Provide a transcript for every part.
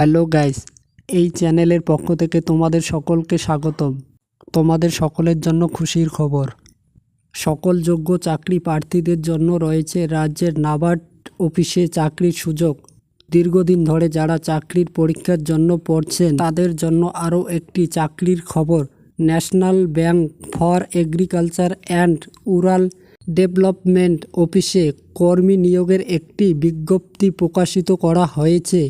Hello guys, এই চ্যানেলের পক্ষ থেকে তোমাদের সকলকে স্বাগতম। তোমাদের সকলের জন্য খুশির খবর। সকল যোগ্য চাকরি প্রার্থীদের জন্য রয়েছে রাজ্যের নাবার্ড অফিসে চাকরির সুযোগ। দীর্ঘদিন ধরে যারা চাকরির পরীক্ষার জন্য পড়ছেন, তাদের জন্য আরও একটি চাকরির খবর। National bank for agriculture and rural development অফিসে কর্মী নিয়োগের একটি বিজ্ঞপ্তি প্রকাশিত করা হয়েছে।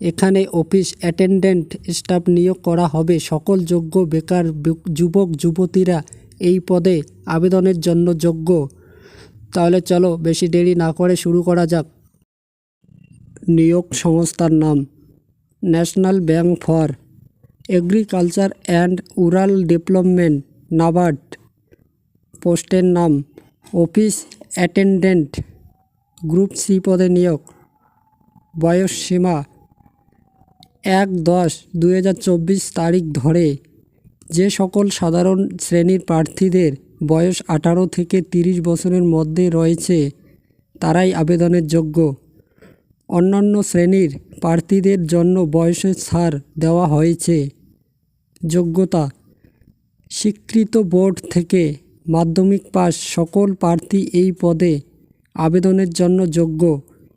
এখানে অফিস অ্যাটেন্ডেন্ট স্টাফ নিয়োগ করা হবে। সকল যোগ্য, বেকার যুবক, যুবতীরা এই পদে আবেদনের জন্য যোগ্য। তাহলে চলো বেশি দেরি না করে শুরু করা যাক। নিয়োগ সংস্থার নাম national bank for agriculture and rural development, NABARD. পোস্টের নাম অফিস অ্যাটেন্ডেন্ট, গ্রুপ সি পদে নিয়োগ। বয়স সীমা এক দশ দুই তারিখ ধরে যে সকল সাধারণ শ্রেণির প্রার্থীদের বয়স আঠারো থেকে তিরিশ বছরের মধ্যে রয়েছে, তারাই আবেদনের যোগ্য। অন্যান্য শ্রেণির প্রার্থীদের জন্য বয়সের ছাড় দেওয়া হয়েছে। যোগ্যতা, স্বীকৃত বোর্ড থেকে মাধ্যমিক পাস সকল প্রার্থী এই পদে আবেদনের জন্য যোগ্য।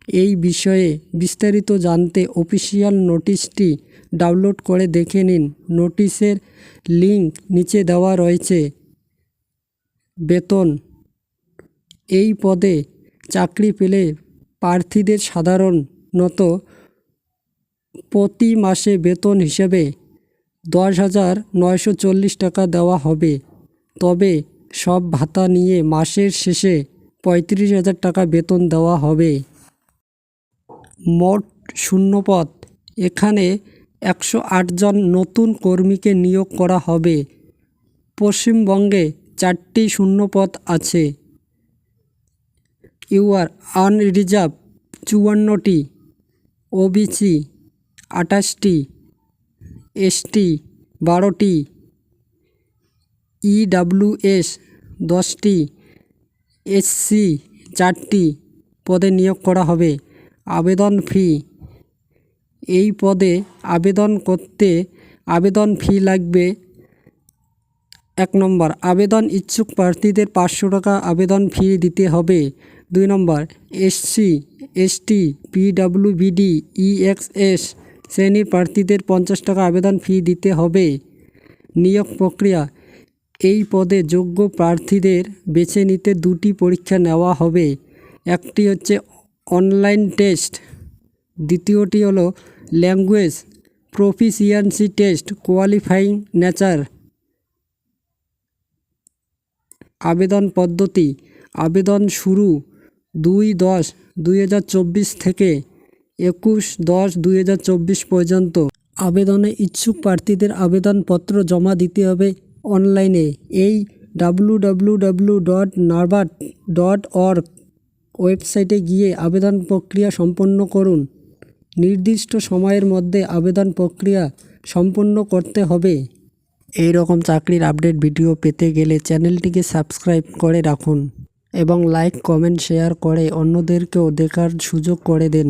এই বিষয়ে বিস্তারিত জানতে অফিসিয়াল নোটিশটি ডাউনলোড করে দেখে নিন। নোটিশের লিংক নিচে দেওয়া রয়েছে। বেতন। এই পদে চাকরি পেলে প্রার্থীদের সাধারণত প্রতি মাসে বেতন হিসেবে দশ হাজার নয়শো চল্লিশ টাকা দেওয়া হবে। তবে সব ভাতা নিয়ে মাসের শেষে পঁয়ত্রিশ হাজার টাকা বেতন দেওয়া হবে। মোট শূন্যপদ। এখানে একশো জন নতুন কর্মীকে নিয়োগ করা হবে। পশ্চিমবঙ্গে চারটি শূন্যপদ আছে। ইউআর আনরিজার্ভ চুয়ান্নটি, ওবিসি আঠাশটি, এসটি বারোটি, ইডাব্লিউএস দশটি, এসসি চারটি পদে নিয়োগ করা হবে। আবেদন ফি। এই পদে আবেদন করতে আবেদন ফি লাগবে এক নম্বর। আবেদন ইচ্ছুক প্রার্থীদের পাঁচশো টাকা আবেদন ফি দিতে হবে। দুই নম্বর। এসসি এসটি পিডাব্লিউবিডি ইএক্সএস শ্রেণির প্রার্থীদের পঞ্চাশ টাকা আবেদন ফি দিতে হবে। নিয়োগ প্রক্রিয়া। এই পদে যোগ্য প্রার্থীদের বেছে নিতে দুটি পরীক্ষা নেওয়া হবে। একটি হচ্ছে অনলাইন টেস্ট। দ্বিতীয়টি হলো language proficiency test qualifying nature. আবেদন পদ্ধতি। আবেদন শুরু দুই দশ দুই থেকে একুশ দশ দুই পর্যন্ত। আবেদনে ইচ্ছুক প্রার্থীদের আবেদনপত্র জমা দিতে হবে অনলাইনে। এই W W W dot NABARD dot org ওয়েবসাইটে গিয়ে আবেদন প্রক্রিয়া সম্পন্ন করুন। নির্দিষ্ট সময়ের মধ্যে আবেদন প্রক্রিয়া সম্পন্ন করতে হবে। এই রকম চাকরির আপডেট ভিডিও পেতে গেলে চ্যানেলটিকে সাবস্ক্রাইব করে রাখুন এবং লাইক, কমেন্ট, শেয়ার করে অন্যদেরকেও দেখার সুযোগ করে দেন।